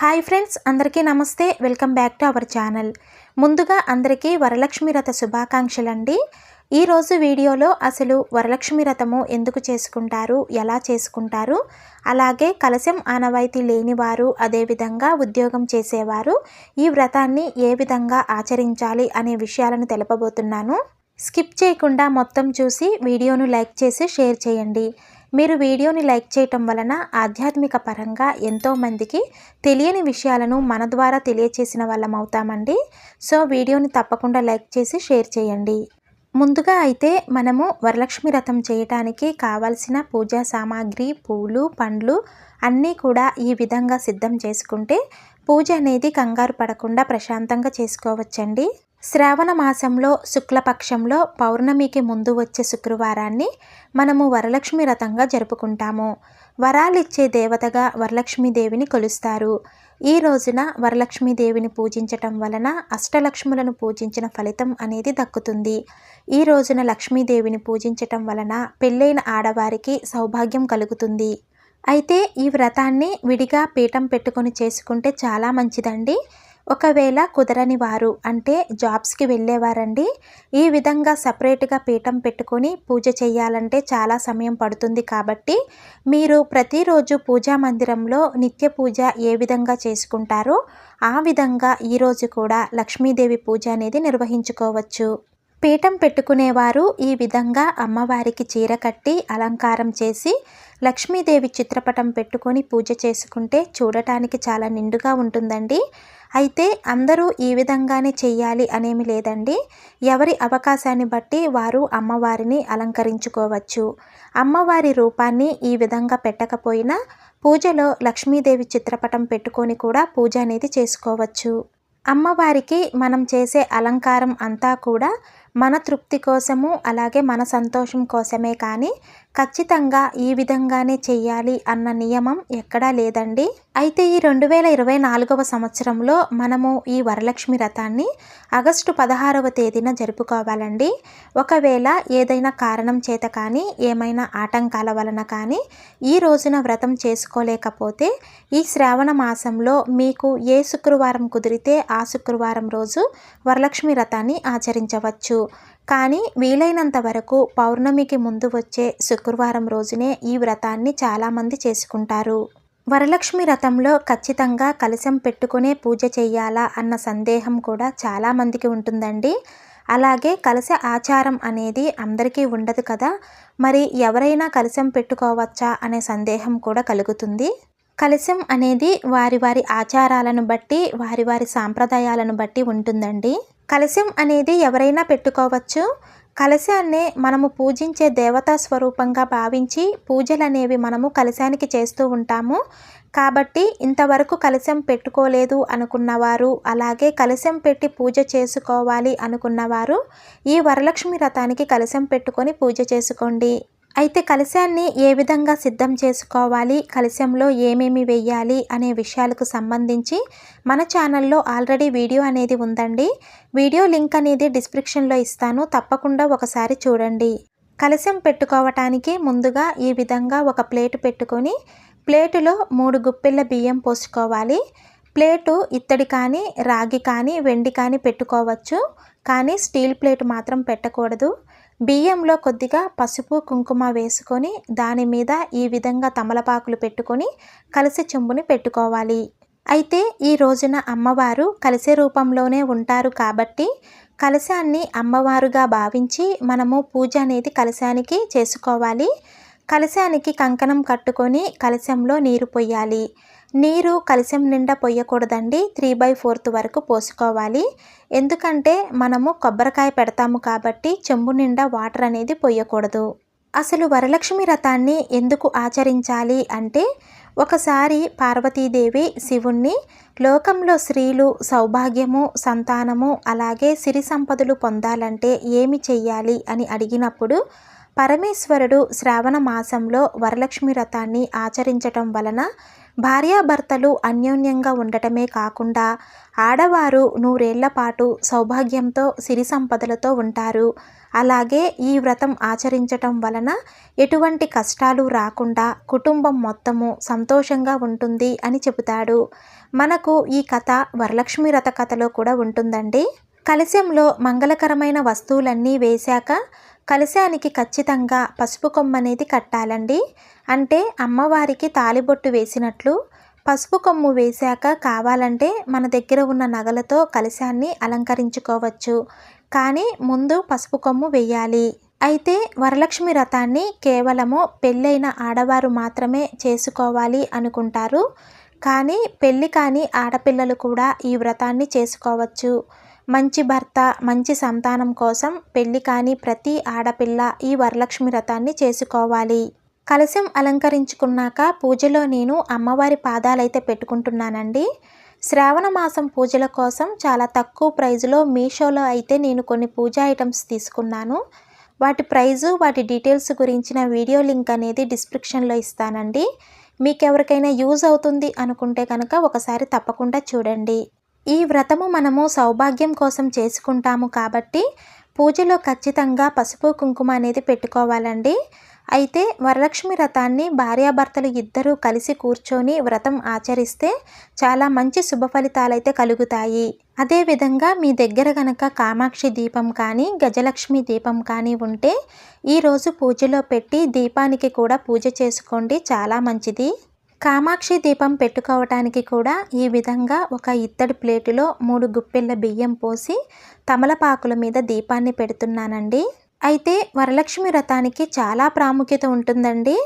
Hi friends అందరికీ నమస్తే. Welcome back to our channel. ముందుగా అందరికీ వరలక్ష్మి రథ శుభాకాంక్షలండి. ఈరోజు వీడియోలో అసలు వరలక్ష్మి రథము ఎందుకు చేసుకుంటారు ఎలా చేసుకుంటారు అలాగే కలశం ఆనవాయితీ లేనివారు అదేవిధంగా ఉద్యోగం చేసేవారు ఈ వ్రతాన్ని ఏ విధంగా ఆచరించాలి అనే విషయాలను తెలపబోతున్నాను. స్కిప్ చేయకుండా మొత్తం చూసి వీడియోను లైక్ చేసి షేర్ చేయండి. మీరు వీడియోని లైక్ చేయటం వలన ఆధ్యాత్మిక పరంగా ఎంతోమందికి తెలియని విషయాలను మన ద్వారా తెలియచేసిన వాళ్ళం అవుతామండి. సో వీడియోని తప్పకుండా లైక్ చేసి షేర్ చేయండి. ముందుగా అయితే మనము వరలక్ష్మి రథం చేయటానికి కావలసిన పూజా సామాగ్రి పూలు పండ్లు అన్నీ కూడా ఈ విధంగా సిద్ధం చేసుకుంటే పూజ అనేది కంగారు పడకుండా ప్రశాంతంగా చేసుకోవచ్చండి. శ్రావణ మాసంలో శుక్లపక్షంలో పౌర్ణమికి ముందు వచ్చే శుక్రవారాన్ని మనము వరలక్ష్మి రథంగా జరుపుకుంటాము. వరాలిచ్చే దేవతగా వరలక్ష్మీదేవిని కొలుస్తారు. ఈ రోజున వరలక్ష్మీదేవిని పూజించటం వలన అష్టలక్ష్ములను పూజించిన ఫలితం అనేది దక్కుతుంది. ఈ రోజున లక్ష్మీదేవిని పూజించటం వలన పెళ్ళైన ఆడవారికి సౌభాగ్యం కలుగుతుంది. అయితే ఈ వ్రతాన్ని విడిగా పీఠం పెట్టుకొని చేసుకుంటే చాలా మంచిదండి. ఒకవేళ కుదరని వారు అంటే జాబ్స్కి వెళ్ళేవారండి. ఈ విధంగా సపరేట్గా పీఠం పెట్టుకొని పూజ చేయాలంటే చాలా సమయం పడుతుంది కాబట్టి మీరు ప్రతిరోజు పూజా మందిరంలో నిత్య పూజ ఏ విధంగా చేసుకుంటారో ఆ విధంగా ఈరోజు కూడా లక్ష్మీదేవి పూజ అనేది నిర్వహించుకోవచ్చు. పీఠం పెట్టుకునేవారు ఈ విధంగా అమ్మవారికి చీర కట్టి అలంకారం చేసి లక్ష్మీదేవి చిత్రపటం పెట్టుకొని పూజ చేసుకుంటే చూడటానికి చాలా నిండుగా ఉంటుందండి. అయితే అందరూ ఈ విధంగానే చెయ్యాలి అనేమి లేదండి. ఎవరి అవకాశాన్ని బట్టి వారు అమ్మవారిని అలంకరించుకోవచ్చు. అమ్మవారి రూపాన్ని ఈ విధంగా పెట్టకపోయినా పూజలో లక్ష్మీదేవి చిత్రపటం పెట్టుకొని కూడా పూజ అనేది చేసుకోవచ్చు. అమ్మవారికి మనం చేసే అలంకారం అంతా కూడా మన తృప్తి కోసము అలాగే మన సంతోషం కోసమే కానీ ఖచ్చితంగా ఈ విధంగానే చెయ్యాలి అన్న నియమం ఎక్కడా లేదండి. అయితే ఈ రెండు వేల ఇరవై నాలుగవ సంవత్సరంలో మనము ఈ వరలక్ష్మి రథాన్ని ఆగస్టు పదహారవ తేదీన జరుపుకోవాలండి. ఒకవేళ ఏదైనా కారణం చేత కానీ ఏమైనా ఆటంకాల వలన కానీ ఈ రోజున వ్రతం చేసుకోలేకపోతే ఈ శ్రావణ మాసంలో మీకు ఏ శుక్రవారం కుదిరితే ఆ శుక్రవారం రోజు వరలక్ష్మి రథాన్ని ఆచరించవచ్చు. కానీ వీలైనంత వరకు పౌర్ణమికి ముందు వచ్చే శుక్రవారం రోజునే ఈ వ్రతాన్ని చాలామంది చేసుకుంటారు. వరలక్ష్మి రథంలో ఖచ్చితంగా కలశం పెట్టుకునే పూజ చేయాలా అన్న సందేహం కూడా చాలామందికి ఉంటుందండి. అలాగే కలశ ఆచారం అనేది అందరికీ ఉండదు కదా. మరి ఎవరైనా కలశం పెట్టుకోవచ్చా అనే సందేహం కూడా కలుగుతుంది. కలశం అనేది వారి వారి ఆచారాలను బట్టి వారి వారి సాంప్రదాయాలను బట్టి ఉంటుందండి. కలశం అనేది ఎవరైనా పెట్టుకోవచ్చు. కలశాన్ని మనము పూజించే దేవతా స్వరూపంగా భావించి పూజలు అనేవి మనము కలశానికి చేస్తూ ఉంటాము. కాబట్టి ఇంతవరకు కలశం పెట్టుకోలేదు అనుకున్నవారు అలాగే కలశం పెట్టి పూజ చేసుకోవాలి అనుకున్నవారు ఈ వరలక్ష్మి రథానికి కలశం పెట్టుకొని పూజ చేసుకోండి. అయితే కలశాన్ని ఏ విధంగా సిద్ధం చేసుకోవాలి కలశంలో ఏమేమి వెయ్యాలి అనే విషయాలకు సంబంధించి మన ఛానల్లో ఆల్రెడీ వీడియో అనేది ఉందండి. వీడియో లింక్ అనేది డిస్క్రిప్షన్లో ఇస్తాను. తప్పకుండా ఒకసారి చూడండి. కలశం పెట్టుకోవటానికి ముందుగా ఈ విధంగా ఒక ప్లేట్ పెట్టుకొని ప్లేటులో మూడు గుప్పిళ్ళ బియ్యం పోసుకోవాలి. ప్లేటు ఇత్తడి కానీ రాగి కానీ వెండి కానీ పెట్టుకోవచ్చు. కానీ స్టీల్ ప్లేట్ మాత్రం పెట్టకూడదు. బియ్యంలో కొద్దిగా పసుపు కుంకుమ వేసుకొని దాని మీద ఈ విధంగా తమలపాకులు పెట్టుకొని కలిసి చెంబుని పెట్టుకోవాలి. అయితే ఈ రోజున అమ్మవారు కలిసే రూపంలోనే ఉంటారు కాబట్టి కలశాన్ని అమ్మవారుగా భావించి మనము పూజ అనేది కలశానికి చేసుకోవాలి. కలశానికి కంకణం కట్టుకొని కలశంలో నీరు పొయ్యాలి నీరు కలశం నిండా పొయ్యకూడదండి త్రీ బై ఫోర్త్ వరకు పోసుకోవాలి. ఎందుకంటే మనము కొబ్బరికాయ పెడతాము కాబట్టి చెంబు నిండా వాటర్ అనేది పొయ్యకూడదు అసలు వరలక్ష్మి రథాన్ని ఎందుకు ఆచరించాలి అంటే ఒకసారి పార్వతీదేవి శివుణ్ణి లోకంలో స్త్రీలు సౌభాగ్యము సంతానము అలాగే సిరి సంపదలు పొందాలంటే ఏమి చెయ్యాలి అని అడిగినప్పుడు పరమేశ్వరుడు శ్రావణ మాసంలో వరలక్ష్మి రథాన్ని ఆచరించటం వలన భార్యాభర్తలు అన్యోన్యంగా ఉండటమే కాకుండా ఆడవారు నూరేళ్ళ పాటు సౌభాగ్యంతో సిరి సంపదలతో ఉంటారు. అలాగే ఈ వ్రతం ఆచరించటం వలన ఎటువంటి కష్టాలు రాకుండా కుటుంబం మొత్తము సంతోషంగా ఉంటుంది అని చెబుతాడు. మనకు ఈ కథ వరలక్ష్మి రథ కథలో కూడా ఉంటుందండి. కలశంలో మంగళకరమైన వస్తువులన్నీ వేశాక కలశానికి ఖచ్చితంగా పసుపు కొమ్మ అనేది కట్టాలండి. అంటే అమ్మవారికి తాలిబొట్టు వేసినట్లు పసుపు కొమ్ము వేశాక కావాలంటే మన దగ్గర ఉన్న నగలతో కలశాన్ని అలంకరించుకోవచ్చు. కానీ ముందు పసుపు కొమ్ము వేయాలి. అయితే వరలక్ష్మి వ్రతాన్ని కేవలము పెళ్ళైన ఆడవారు మాత్రమే చేసుకోవాలి అనుకుంటారు. కానీ పెళ్ళి కాని ఆడపిల్లలు కూడా ఈ వ్రతాన్ని చేసుకోవచ్చు. మంచి భర్త మంచి సంతానం కోసం పెళ్ళి కాని ప్రతి ఆడపిల్ల ఈ వరలక్ష్మి వ్రతాన్ని చేసుకోవాలి. కలశం అలంకరించుకున్నాక పూజలో నేను అమ్మవారి పాదాలైతే పెట్టుకుంటున్నానండి. శ్రావణ మాసం పూజల కోసం చాలా తక్కువ ప్రైజ్లో మీషోలో అయితే నేను కొన్ని పూజా ఐటమ్స్ తీసుకున్నాను. వాటి ప్రైజు వాటి డీటెయిల్స్ గురించిన వీడియో లింక్ అనేది డిస్క్రిప్షన్లో ఇస్తానండి. మీకు ఎవరికైనా యూజ్ అవుతుంది అనుకుంటే కనుక ఒకసారి తప్పకుండా చూడండి. ఈ వ్రతము మనము సౌభాగ్యం కోసం చేసుకుంటాము కాబట్టి పూజలో ఖచ్చితంగా పసుపు కుంకుమ అనేది పెట్టుకోవాలండి. అయితే వరలక్ష్మి వ్రతాన్ని భార్యాభర్తలు ఇద్దరూ కలిసి కూర్చొని వ్రతం ఆచరిస్తే చాలా మంచి శుభ ఫలితాలైతే కలుగుతాయి. అదేవిధంగా మీ దగ్గర గనక కామాక్షి దీపం కానీ గజలక్ష్మి దీపం కానీ ఉంటే ఈరోజు పూజలో పెట్టి దీపానికి కూడా పూజ చేసుకోండి. చాలా మంచిది. కామాక్షి దీపం పెట్టుకోవటానికి కూడా ఈ విధంగా ఒక ఇత్తడి ప్లేటులో మూడు గుప్పెళ్ళ బియ్యం పోసి తమలపాకుల మీద దీపాన్ని పెడుతున్నానండి. అయితే వరలక్ష్మి వ్రతానికి చాలా ప్రాముఖ్యత ఉంటుందండి.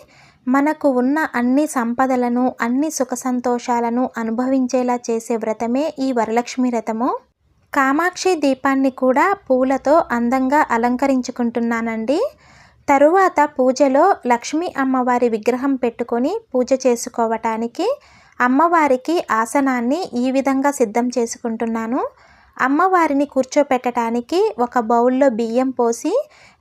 మనకు ఉన్న అన్ని సంపదలను అన్ని సుఖ సంతోషాలను అనుభవించేలా చేసే వ్రతమే ఈ వరలక్ష్మి వ్రతము. కామాక్షి దీపాన్ని కూడా పూలతో అందంగా అలంకరించుకుంటున్నానండి. తరువాత పూజలో లక్ష్మీ అమ్మవారి విగ్రహం పెట్టుకొని పూజ చేసుకోవటానికి అమ్మవారికి ఆసనాన్ని ఈ విధంగా సిద్ధం చేసుకుంటున్నాను. అమ్మవారిని కూర్చోపెట్టడానికి ఒక బౌల్లో బియ్యం పోసి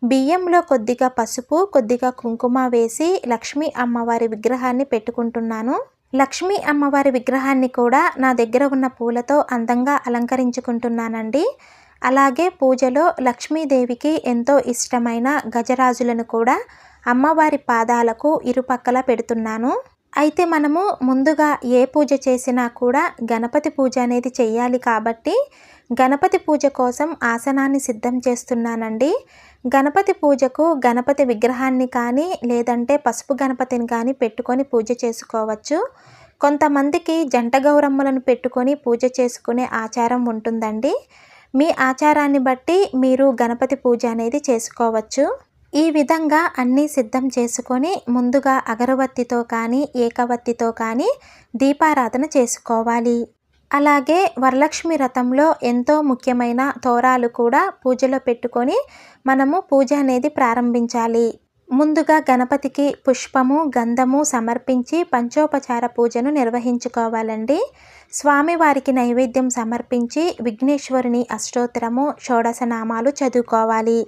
బియ్యంలో కొద్దిగా పసుపు కొద్దిగా కుంకుమ వేసి లక్ష్మీ అమ్మవారి విగ్రహాన్ని పెట్టుకుంటున్నాను. లక్ష్మీ అమ్మవారి విగ్రహాన్ని కూడా నా దగ్గర ఉన్న పూలతో అందంగా అలంకరించుకుంటున్నానండి. అలాగే పూజలో లక్ష్మీదేవికి ఎంతో ఇష్టమైన గజరాజులను కూడా అమ్మవారి పాదాలకు ఇరుపక్కల పెడుతున్నాను. అయితే మనము ముందుగా ఏ పూజ చేసినా కూడా గణపతి పూజ అనేది చెయ్యాలి కాబట్టి గణపతి పూజ కోసం ఆసనాన్ని సిద్ధం చేస్తున్నానండి. గణపతి పూజకు గణపతి విగ్రహాన్ని కానీ లేదంటే పసుపు గణపతిని కానీ పెట్టుకొని పూజ చేసుకోవచ్చు. కొంతమందికి జంట గౌరమ్మలను పెట్టుకొని పూజ చేసుకునే ఆచారం ఉంటుందండి. మీ ఆచారాన్ని బట్టి మీరు గణపతి పూజ అనేది చేసుకోవచ్చు. ఈ విధంగా అన్నీ సిద్ధం చేసుకొని ముందుగా అగరవత్తితో కానీ ఏకవత్తితో కానీ దీపారాధన చేసుకోవాలి. అలాగే వరలక్ష్మి రథంలో ఎంతో ముఖ్యమైన తోరాలు కూడా పూజలో పెట్టుకొని మనము పూజ అనేది ప్రారంభించాలి. ముందుగా గణపతికి పుష్పము గంధము సమర్పించి పంచోపచార పూజను నిర్వహించుకోవాలండి. స్వామివారికి నైవేద్యం సమర్పించి విఘ్నేశ్వరుని అష్టోత్తరము షోడశనామాలు చదువుకోవాలి.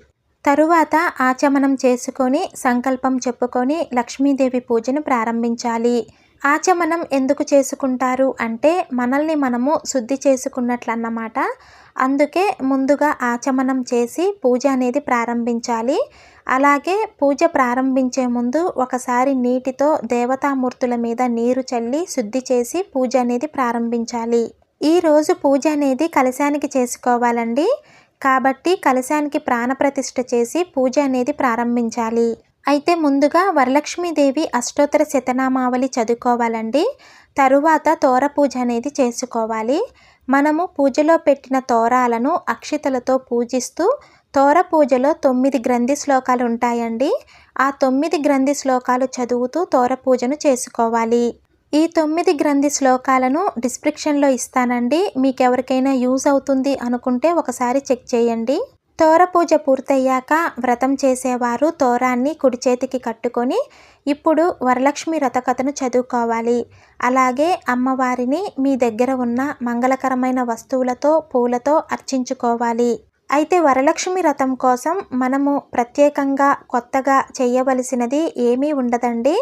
తరువాత ఆచమనం చేసుకొని సంకల్పం చెప్పుకొని లక్ష్మీదేవి పూజను ప్రారంభించాలి. ఆచమనం ఎందుకు చేసుకుంటారు అంటే మనల్ని మనము శుద్ధి చేసుకున్నట్లన్నమాట. అందుకే ముందుగా ఆచమనం చేసి పూజ అనేది ప్రారంభించాలి. అలాగే పూజ ప్రారంభించే ముందు ఒకసారి నీటితో దేవతామూర్తుల మీద నీరు చల్లి శుద్ధి చేసి పూజ అనేది ప్రారంభించాలి. ఈరోజు పూజ అనేది కలశానికి చేసుకోవాలండి. కాబట్టి కలశానికి ప్రాణప్రతిష్ఠ చేసి పూజ అనేది ప్రారంభించాలి. అయితే ముందుగా వరలక్ష్మీదేవి అష్టోత్తర శతనామావళి చదువుకోవాలండి. తరువాత తోర పూజ అనేది చేసుకోవాలి. మనము పూజలో పెట్టిన తోరాలను అక్షితలతో పూజిస్తూ తోర పూజలో తొమ్మిది గ్రంథి శ్లోకాలు ఉంటాయండి. ఆ తొమ్మిది గ్రంథి శ్లోకాలు చదువుతూ తోర పూజను చేసుకోవాలి. ఈ తొమ్మిది గ్రంథి శ్లోకాలను డిస్క్రిప్షన్లో ఇస్తానండి. మీకు ఎవరికైనా యూజ్ అవుతుంది అనుకుంటే ఒకసారి చెక్ చేయండి. తోర పూజ పూర్తయ్యాక వ్రతం చేసేవారు తోరాన్ని కుడి చేతికి కట్టుకొని ఇప్పుడు వరలక్ష్మి వ్రతకథను చదువుకోవాలి. అలాగే అమ్మవారిని మీ దగ్గర ఉన్న మంగళకరమైన వస్తువులతో పూలతో అర్చించుకోవాలి. అయితే వరలక్ష్మి వ్రతం కోసం మనము ప్రత్యేకంగా కొత్తగా చేయవలసినది ఏమీ ఉండదండి.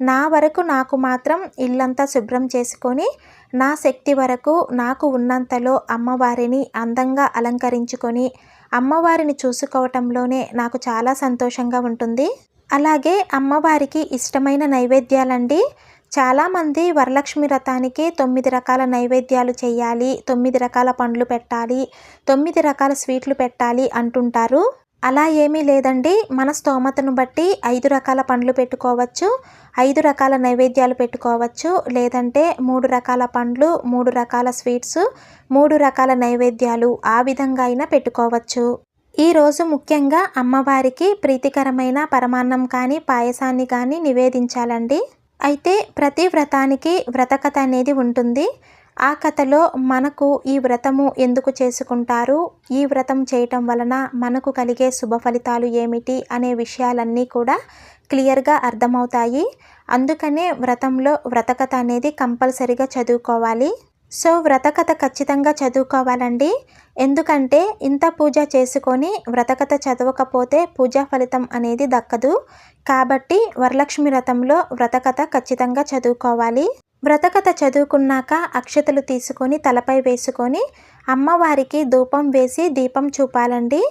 నా వరకు నాకు మాత్రం ఇల్లంతా శుభ్రం చేసుకొని నా శక్తి వరకు నాకు ఉన్నంతలో అమ్మవారిని అందంగా అలంకరించుకొని అమ్మవారిని చూసుకోవటంలోనే నాకు చాలా సంతోషంగా ఉంటుంది. అలాగే అమ్మవారికి ఇష్టమైన నైవేద్యాలండి. చాలామంది వరలక్ష్మి వ్రతానికి తొమ్మిది రకాల నైవేద్యాలు చేయాలి తొమ్మిది రకాల పండ్లు పెట్టాలి తొమ్మిది రకాల స్వీట్లు పెట్టాలి అంటుంటారు. అలా ఏమీ లేదండి. మన స్తోమతను బట్టి ఐదు రకాల పండ్లు పెట్టుకోవచ్చు. ఐదు రకాల నైవేద్యాలు పెట్టుకోవచ్చు. లేదంటే మూడు రకాల పండ్లు మూడు రకాల స్వీట్స్ మూడు రకాల నైవేద్యాలు ఆ విధంగా అయినా పెట్టుకోవచ్చు. ఈరోజు ముఖ్యంగా అమ్మవారికి ప్రీతికరమైన పరమాన్నం కానీ పాయసాన్ని కానీ నివేదించాలండి. అయితే ప్రతి వ్రతానికి వ్రతకథ అనేది ఉంటుంది. ఆ కథలో మనకు ఈ వ్రతము ఎందుకు చేసుకుంటారు? ఈ వ్రతం చేయటం వలన మనకు కలిగే శుభ ఫలితాలు ఏమిటి? అనే విషయాలన్నీ కూడా క్లియర్గా అర్థమవుతాయి. అందుకనే వ్రతంలో వ్రతకథ అనేది కంపల్సరిగా చదువుకోవాలి. సో వ్రతకథ ఖచ్చితంగా చదువుకోవాలండి. ఎందుకంటే ఇంత పూజ చేసుకొని వ్రతకథ చదవకపోతే పూజా ఫలితం అనేది దక్కదు. కాబట్టి వరలక్ష్మి వ్రతంలో వ్రతకథ ఖచ్చితంగా చదువుకోవాలి. వ్రతకథ చదువుకున్నాక అక్షతలు తీసుకొని తలపై వేసుకొని అమ్మవారికి ధూపం వేసి దీపం చూపాలండి.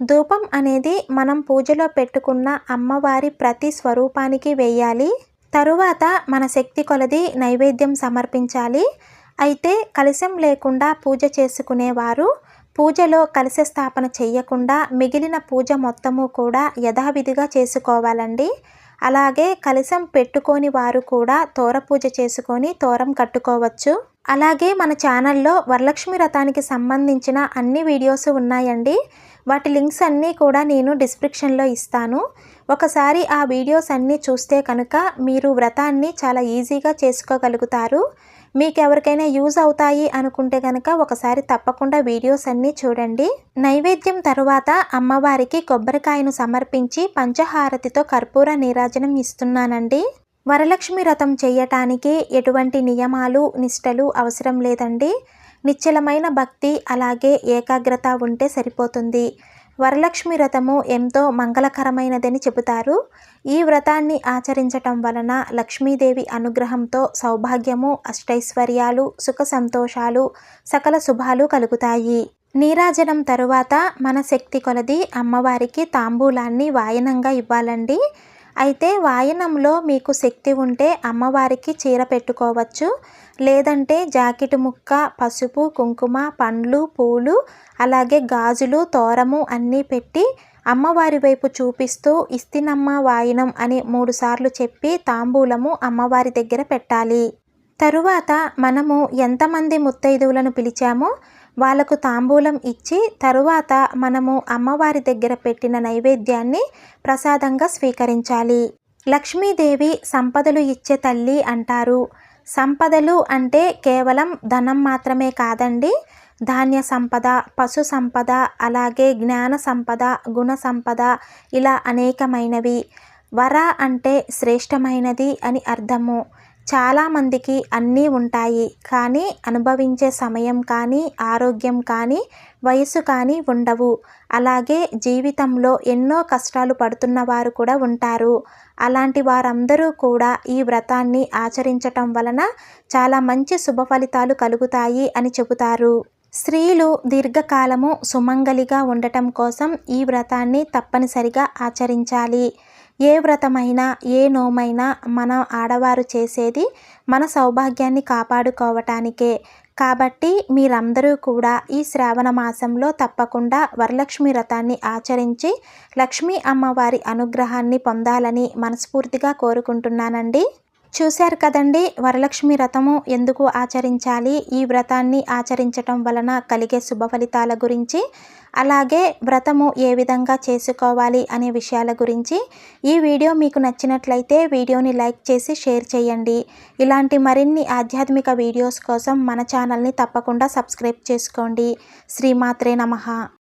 ధూపం అనేది మనం పూజలో పెట్టుకున్న అమ్మవారి ప్రతి స్వరూపానికి వేయాలి. తరువాత మన శక్తి కొలది నైవేద్యం సమర్పించాలి. అయితే కలశం లేకుండా పూజ చేసుకునేవారు పూజలో కలశ స్థాపన చేయకుండా మిగిలిన పూజ మొత్తము కూడా యథావిధిగా చేసుకోవాలండి. అలాగే కలశం పెట్టుకొని వారు కూడా తోర పూజ చేసుకొని తోరం కట్టుకోవచ్చు. అలాగే మన ఛానల్లో వరలక్ష్మి వ్రతానికి సంబంధించిన అన్ని వీడియోస్ ఉన్నాయండి. వాటి లింక్స్ అన్నీ కూడా నేను డిస్క్రిప్షన్లో ఇస్తాను. ఒకసారి ఆ వీడియోస్ అన్నీ చూస్తే కనుక మీరు వ్రతాన్ని చాలా ఈజీగా చేసుకోగలుగుతారు. మీకు ఎవరికైనా యూజ్ అవుతాయి అనుకుంటే కనుక ఒకసారి తప్పకుండా వీడియోస్ అన్నీ చూడండి. నైవేద్యం తరువాత అమ్మవారికి కొబ్బరికాయను సమర్పించి పంచహారతితో కర్పూర నీరాజనం ఇస్తున్నానండి. వరలక్ష్మి వ్రతం చేయటానికి ఎటువంటి నియమాలు నిష్టలు అవసరం లేదండి. నిశ్చలమైన భక్తి అలాగే ఏకాగ్రత ఉంటే సరిపోతుంది. వరలక్ష్మి వ్రతము ఎంతో మంగళకరమైనదని చెబుతారు. ఈ వ్రతాన్ని ఆచరించటం వలన లక్ష్మీదేవి అనుగ్రహంతో సౌభాగ్యము అష్టైశ్వర్యాలు సుఖ సంతోషాలు సకల శుభాలు కలుగుతాయి. నీరాజనం తరువాత మన శక్తి కొలది అమ్మవారికి తాంబూలాన్ని వాయనంగా ఇవ్వాలండి. అయితే వాయనంలో మీకు శక్తి ఉంటే అమ్మవారికి చీర పెట్టుకోవచ్చు. లేదంటే జాకెట్ ముక్క పసుపు కుంకుమ పండ్లు పూలు అలాగే గాజులు తోరము అన్నీ పెట్టి అమ్మవారి వైపు చూపిస్తూ ఇస్తినమ్మ వాయినం అని మూడుసార్లు చెప్పి తాంబూలము అమ్మవారి దగ్గర పెట్టాలి. తరువాత మనము ఎంతమంది ముత్తైదువులను పిలిచామో వాళ్ళకు తాంబూలం ఇచ్చి తరువాత మనము అమ్మవారి దగ్గర పెట్టిన నైవేద్యాన్ని ప్రసాదంగా స్వీకరించాలి. లక్ష్మీదేవి సంపదలు ఇచ్చే తల్లి అంటారు. సంపదలు అంటే కేవలం ధనం మాత్రమే కాదండి. ధాన్య సంపద పశు సంపద అలాగే జ్ఞాన సంపద గుణ సంపద ఇలా అనేకమైనవి. వర అంటే శ్రేష్టమైనది అని అర్థము. చాలామందికి అన్నీ ఉంటాయి. కానీ అనుభవించే సమయం కానీ ఆరోగ్యం కానీ వయసు కానీ ఉండవు. అలాగే జీవితంలో ఎన్నో కష్టాలు పడుతున్న వారు కూడా ఉంటారు. అలాంటి వారందరూ కూడా ఈ వ్రతాన్ని ఆచరించటం వలన చాలా మంచి శుభ ఫలితాలు కలుగుతాయి అని చెబుతారు. స్త్రీలు దీర్ఘకాలము సుమంగలిగా ఉండటం కోసం ఈ వ్రతాన్ని తప్పనిసరిగా ఆచరించాలి. ఏ వ్రతమైనా ఏ నోమైనా మన ఆడవారు చేసేది మన సౌభాగ్యాన్ని కాపాడుకోవటానికే. కాబట్టి మీరందరూ కూడా ఈ శ్రావణ మాసంలో తప్పకుండా వరలక్ష్మి వ్రతాన్ని ఆచరించి లక్ష్మీ అమ్మవారి అనుగ్రహాన్ని పొందాలని మనస్ఫూర్తిగా కోరుకుంటున్నానండి. చూశారు కదండి వరలక్ష్మి వ్రతము ఎందుకు ఆచరించాలి? ఈ వ్రతాన్ని ఆచరించటం వలన కలిగే శుభ ఫలితాల గురించి అలాగే వ్రతము ఏ విధంగా చేసుకోవాలి అనే విషయాల గురించి ఈ వీడియో మీకు నచ్చినట్లయితే వీడియోని లైక్ చేసి షేర్ చేయండి. ఇలాంటి మరిన్ని ఆధ్యాత్మిక వీడియోస్ కోసం మన ఛానల్ని తప్పకుండా సబ్స్క్రైబ్ చేసుకోండి. శ్రీమాత్రే నమ.